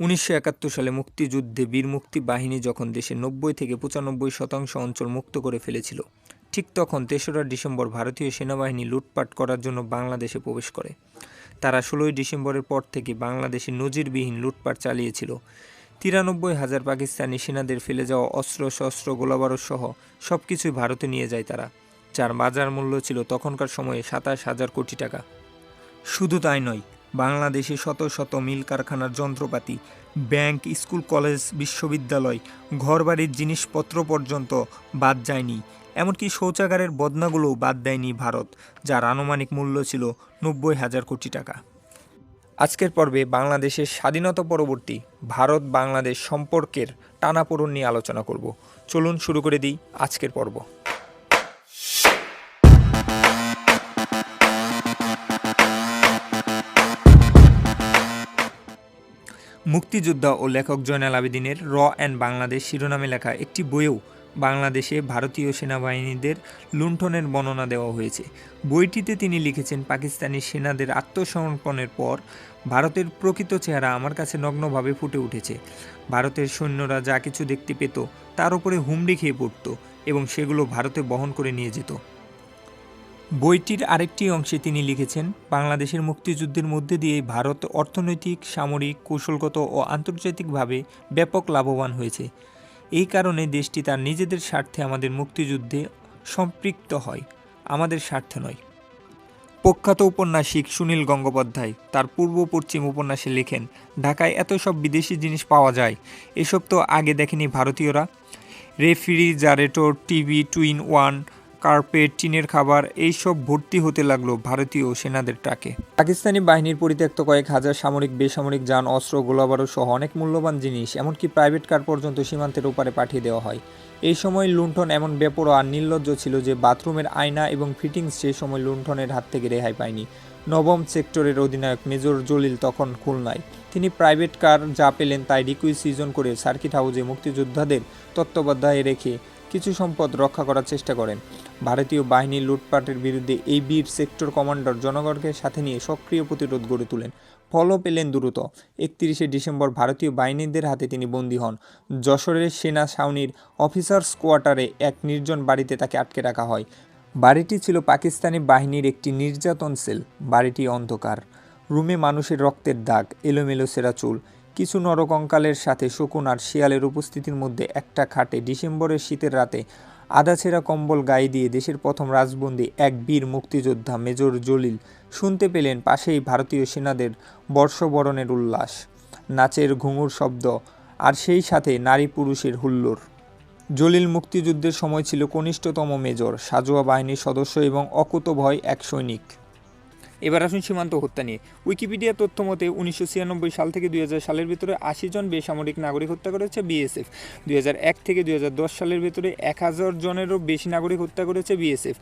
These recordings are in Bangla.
উনিশশো একাত্তর সালে মুক্তিযুদ্ধে বীর মুক্তি বাহিনী যখন দেশের নব্বই থেকে পঁচানব্বই শতাংশ অঞ্চল মুক্ত করে ফেলেছিল, ঠিক তখন তেসরা ডিসেম্বর ভারতীয় সেনাবাহিনী লুটপাট করার জন্য বাংলাদেশে প্রবেশ করে। তারা ষোলোই ডিসেম্বরের পর থেকে বাংলাদেশে নজিরবিহীন লুটপাট চালিয়েছিল। তিরানব্বই হাজার পাকিস্তানি সেনাদের ফেলে যাওয়া অস্ত্র শস্ত্র গোলাবারুদ সহ সব কিছুই ভারতে নিয়ে যায় তারা, যার বাজার মূল্য ছিল তখনকার সময়ে সাতাশ হাজার কোটি টাকা। শুধু তাই নয় বাংলাদেশে শত শত মিল কারখানার যন্ত্রপাতি, ব্যাংক, স্কুল, কলেজ, বিশ্ববিদ্যালয়, ঘরবাড়ির জিনিসপত্র পর্যন্ত বাদ যায়নি। এমনকি শৌচাগারের বদনাগুলোও বাদ দেয়নি ভারত, যার আনুমানিক মূল্য ছিল নব্বই হাজার কোটি টাকা। আজকের পর্বে বাংলাদেশের স্বাধীনতা পরবর্তী ভারত বাংলাদেশ সম্পর্কের টানাপোড়ন নিয়ে আলোচনা করব। চলুন শুরু করে দিই আজকের পর্ব। মুক্তিযোদ্ধা ও লেখক জয়নাল আবেদিনের র অ্যান্ড বাংলাদেশ শিরোনামে লেখা একটি বইয়েও বাংলাদেশে ভারতীয় সেনাবাহিনীদের লুণ্ঠনের বর্ণনা দেওয়া হয়েছে। বইটিতে তিনি লিখেছেন, পাকিস্তানি সেনাদের আত্মসমর্পণের পর ভারতের প্রকৃত চেহারা আমার কাছে নগ্নভাবে ফুটে উঠেছে। ভারতের সৈন্যরা যা কিছু দেখতে পেত তার উপরে হুমড়ি খেয়ে পড়ত এবং সেগুলো ভারতে বহন করে নিয়ে যেত। বইটির আরেকটি অংশে তিনি লিখেছেন, বাংলাদেশের মুক্তিযুদ্ধের মধ্যে দিয়ে ভারত অর্থনৈতিক, সামরিক, কৌশলগত ও আন্তর্জাতিকভাবে ব্যাপক লাভবান হয়েছে। এই কারণে দেশটি তার নিজেদের স্বার্থে আমাদের মুক্তিযুদ্ধে সম্পৃক্ত হয়, আমাদের স্বার্থে নয়। প্রখ্যাত উপন্যাসিক সুনীল গঙ্গোপাধ্যায় তার পূর্ব পশ্চিম উপন্যাসে লেখেন, ঢাকায় এত সব বিদেশি জিনিস পাওয়া যায়, এসব তো আগে দেখেনি ভারতীয়রা। Refrigerator, TV, twin one carpet টিনের খাবার, এইসব ভর্তি হতে লাগল ভারতীয় সেনাদের ট্রাকে। পাকিস্তানি বাহিনীর পরিত্যক্ত কয়েক হাজার সামরিক, বেসামরিক যান, অস্ত্র, গোলাবারুদ সহ অনেক মূল্যবান জিনিস, এমনকি প্রাইভেট কার পর্যন্ত সীমান্তের ওপারে পাঠিয়ে দেওয়া হয়। এই সময় লুণ্ঠন এমন বেপরোয়া আর নির্লজ্জ ছিল যে বাথরুমের আয়না এবং ফিটিংস সে সময় লুণ্ঠনের হাত থেকে রেহাই পায়নি। নবম সেক্টরের অধিনায়ক মেজর জলিল তখন খুলনায়। তিনি প্রাইভেট কার যা পেলেন তাই রিকুইজিশন করে সার্কিট হাউসে মুক্তিযোদ্ধাদের তত্ত্বাবধায়ে রেখে কিছু সম্পদ রক্ষা করার চেষ্টা করেন। ভারতীয় বাহিনীর লুটপাটের বিরুদ্ধে এই বীর সেক্টর কমান্ডার জনগণকে সাথে নিয়ে সক্রিয় প্রতিরোধ গড়ে তোলেন। ফলও পেলেন দ্রুত। একত্রিশে ডিসেম্বর ভারতীয় বাহিনীদের হাতে তিনি বন্দী হন। যশোরের সেনা ছাউনির অফিসার্স কোয়ার্টারে এক নির্জন বাড়িতে তাকে আটকে রাখা হয়। বাড়িটি ছিল পাকিস্তানি বাহিনীর একটি নির্যাতন সেল। বাড়িটি অন্ধকার। রুমে মানুষের রক্তের দাগ, এলোমেলো সেরা চুল কিছু নরকঙ্কালের সাথে শকুন আর শিয়ালের উপস্থিতির মধ্যে একটা খাটে। ডিসেম্বরের শীতের রাতে আধাছেরা কম্বল গায়ে দিয়ে দেশের প্রথম রাজবন্দী এক বীর মুক্তিযোদ্ধা মেজর জলিল শুনতে পেলেন পাশেই ভারতীয় সেনাদের বর্ষবরণের উল্লাস। নাচের ঘুঙুর শব্দ আর সেই সাথে নারী পুরুষের হুল্লোড়। জলিল মুক্তিযুদ্ধের সময় ছিল কনিষ্ঠতম মেজর, সাজোয়া বাহিনীর সদস্য এবং অকুতভয় এক সৈনিক। এবার আসুন সীমান্ত হত্যা নিয়ে। উইকিপিডিয়া তথ্য মতে, উনিশশো ছিয়ানব্বই সাল থেকে দুই হাজার সালের ভিতরে আশি জন বেসামরিক নাগরিক হত্যা করেছে বিএসএফ দুই থেকে দুই হাজার দশ সালের ভিতরে এক হাজার জনেরও বেশি নাগরিক হত্যা করেছে বিএসএফ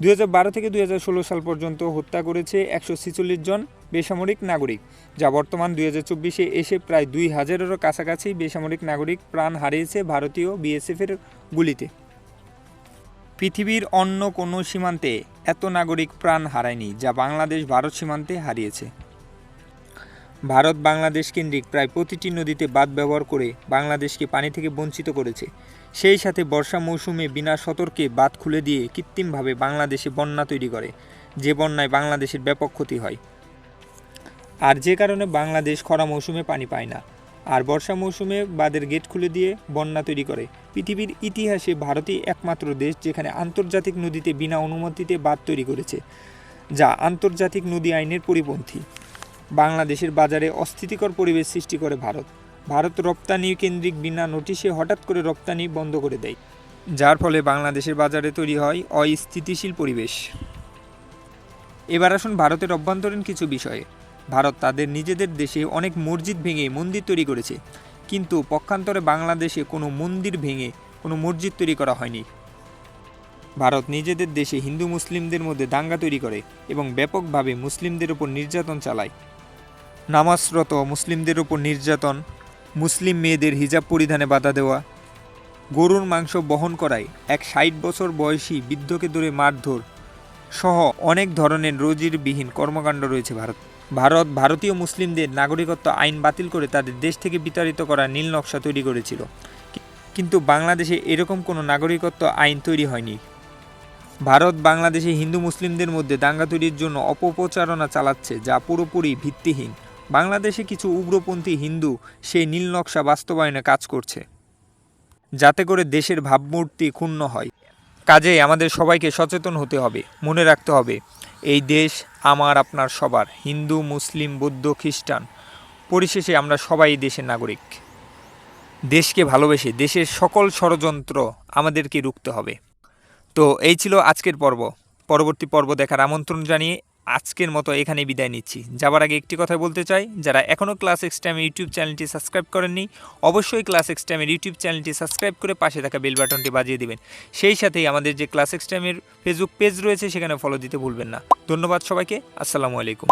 দুই থেকে দুই হাজার ষোলো সাল পর্যন্ত হত্যা করেছে একশো জন বেসামরিক নাগরিক, যা বর্তমান দুই হাজার চব্বিশে এসে প্রায় দুই হাজারেরও কাছাকাছি বেসামরিক নাগরিক প্রাণ হারিয়েছে ভারতীয় বিএসএফের গুলিতে। পৃথিবীর অন্য কোনো সীমান্তে এত নাগরিক প্রাণ হারায়নি যা বাংলাদেশ ভারত সীমান্তে হারিয়েছে। ভারত বাংলাদেশ কেন্দ্রিক প্রায় প্রতিটি নদীতে বাঁধ ব্যবহার করে বাংলাদেশকে পানি থেকে বঞ্চিত করেছে। সেই সাথে বর্ষা মৌসুমে বিনা সতর্কে বাঁধ খুলে দিয়ে কৃত্রিমভাবে বাংলাদেশে বন্যা তৈরি করে, যে বন্যায় বাংলাদেশের ব্যাপক ক্ষতি হয়। আর যে কারণে বাংলাদেশ খরা মৌসুমে পানি পায় না। আর বর্ষা মৌসুমে বাঁধের গেট খুলে দিয়ে বন্যা তৈরি করে। পৃথিবীর ইতিহাসে ভারতই একমাত্র দেশ যেখানে আন্তর্জাতিক নদীতে বিনা অনুমতিতে বাঁধ তৈরি করেছে, যা আন্তর্জাতিক নদী আইনের পরিপন্থী। বাংলাদেশের বাজারে অস্থিতিকর পরিবেশ সৃষ্টি করে ভারত। ভারত রপ্তানি কেন্দ্রিক বিনা নোটিশে হঠাৎ করে রপ্তানি বন্ধ করে দেয়, যার ফলে বাংলাদেশের বাজারে তৈরি হয় অস্থিতিশীল পরিবেশ। এবার আসুন ভারতের অভ্যন্তরীণ কিছু বিষয়ে। ভারত তাদের নিজেদের দেশে অনেক মসজিদ ভেঙে মন্দির তৈরি করেছে। কিন্তু পক্ষান্তরে বাংলাদেশে কোনো মন্দির ভেঙে কোনো মসজিদ তৈরি করা হয়নি। ভারত নিজেদের দেশে হিন্দু মুসলিমদের মধ্যে দাঙ্গা তৈরি করে এবং ব্যাপকভাবে মুসলিমদের উপর নির্যাতন চালায়। নামাজরত মুসলিমদের উপর নির্যাতন, মুসলিম মেয়েদের হিজাব পরিধানে বাধা দেওয়া, গরুর মাংস বহন করায় এক ষাট বছর বয়সী বৃদ্ধকে ধরে মারধর সহ অনেক ধরনের রোজির বিহীন কর্মকাণ্ড রয়েছে ভারত। ভারত, ভারতীয় মুসলিমদের নাগরিকত্ব আইন বাতিল করে তাদের দেশ থেকে বিতাড়িত করা নীল নকশা তৈরি করেছিল। কিন্তু বাংলাদেশে এরকম কোনো নাগরিকত্ব আইন তৈরি হয়নি। ভারত বাংলাদেশে হিন্দু মুসলিমদের মধ্যে দাঙ্গা তৈরির জন্য অপপ্রচারণা চালাচ্ছে, যা পুরোপুরি ভিত্তিহীন। বাংলাদেশে কিছু উগ্রপন্থী হিন্দু সেই নীল নকশা বাস্তবায়নে কাজ করছে, যাতে করে দেশের ভাবমূর্তি ক্ষুণ্ণ হয়। কাজেই আমাদের সবাইকে সচেতন হতে হবে, মনে রাখতে হবে, এই দেশ আমার আপনার সবার, হিন্দু, মুসলিম, বৌদ্ধ, খ্রিস্টান। পরিশেষে আমরা সবাই দেশের নাগরিক। দেশকে ভালোবেসে, দেশের সকল ষড়যন্ত্র আমাদেরকে রুখতে হবে। তো এই ছিল আজকের পর্ব। পরবর্তী পর্ব দেখার আমন্ত্রণ জানিয়ে আজকের মতো এখানে বিদায় নিচ্ছি। যাবার আগে একটি কথা বলতে চাই, যারা এখনও ক্লাস এক্স টাইমের ইউটিউব চ্যানেলটি সাবস্ক্রাইব করেননি, অবশ্যই ক্লাস এক্সটাইমের ইউটিউব চ্যানেলটি সাবস্ক্রাইব করে পাশে থাকা বেল বাটনটি বাজিয়ে দেবেন। সেই সাথেই আমাদের যে ক্লাস এক্সটাইমের ফেসবুক পেজ রয়েছে, সেখানে ফলো দিতে ভুলবেন না। ধন্যবাদ সবাইকে, আসসালামু আলাইকুম।